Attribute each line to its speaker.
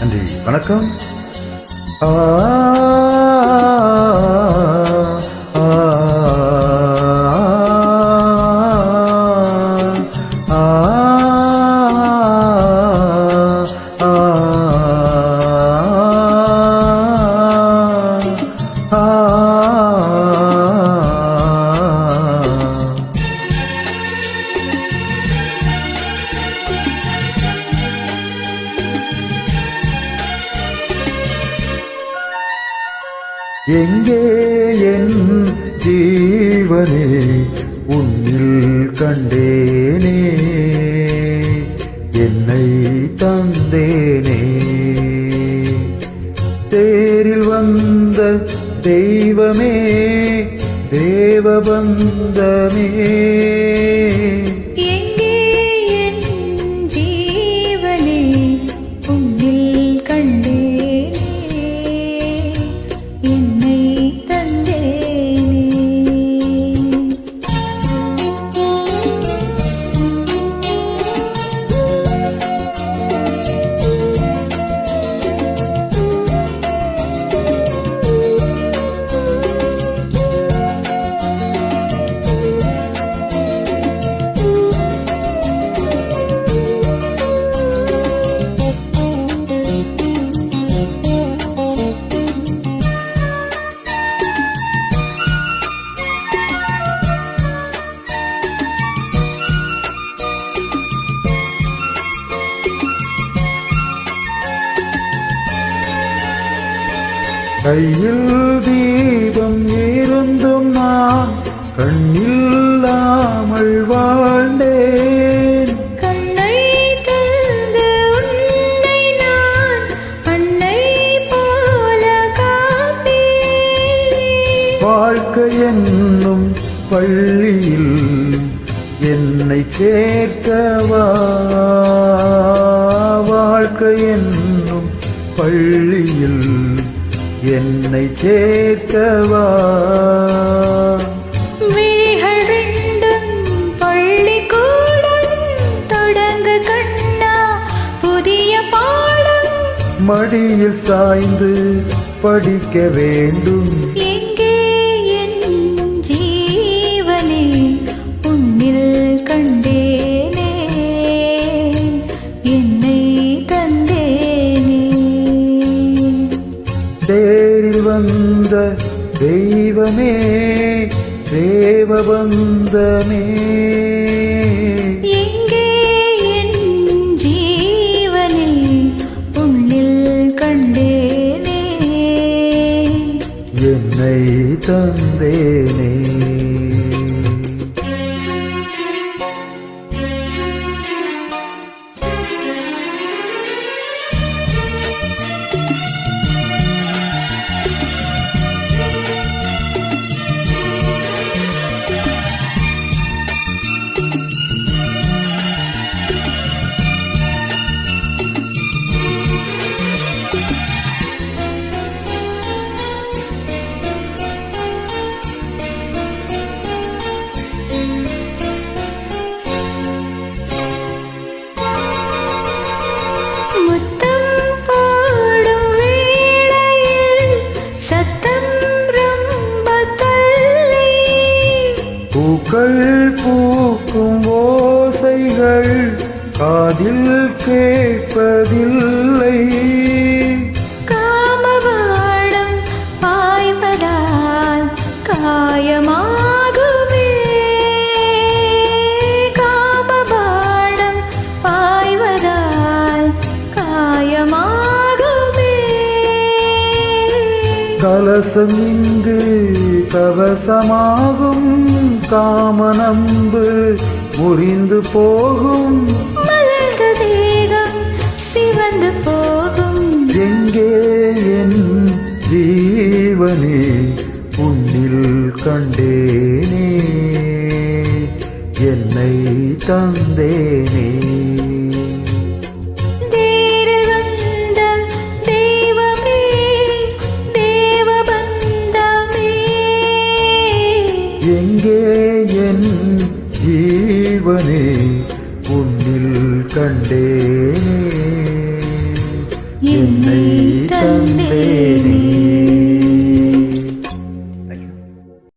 Speaker 1: நன்றி. வணக்கம். ஆ, எங்கே என் ஜீவனே உன்னில் கண்டேனே. என்னை தந்தேனே. தேரில் வந்த தெய்வமே தேவபந்தமே கையில் தீபம் இருந்தும் நான் கண்ணில்லாமல் வாழ்ந்தேன்.
Speaker 2: கண்ணை தந்து உன்னை நான் அன்னை போல
Speaker 1: வாழ்க்கை என்னும் பள்ளியில் என்னை சேர்க்கவா வாழ்க்கை என்னும் பள்ளியில் என்னை சேர்க்கவா மடியில் சாய்ந்து படிக்க வேண்டும். தெய்வமே தேவபந்தமே என்னை தந்தேனே. பூக்கள் பூக்கும் ஓசைகள் காதில் கேட்பதில்லை. கலசம் இங்கு கவசமாகும் காமனம்பு முறிந்து போகும்.
Speaker 2: தேகம் சிவந்து போகும்.
Speaker 1: எங்கே என் ஜீவனே உன்னில் கண்டேனே. என்னை தந்தேனே. கண்டேனே.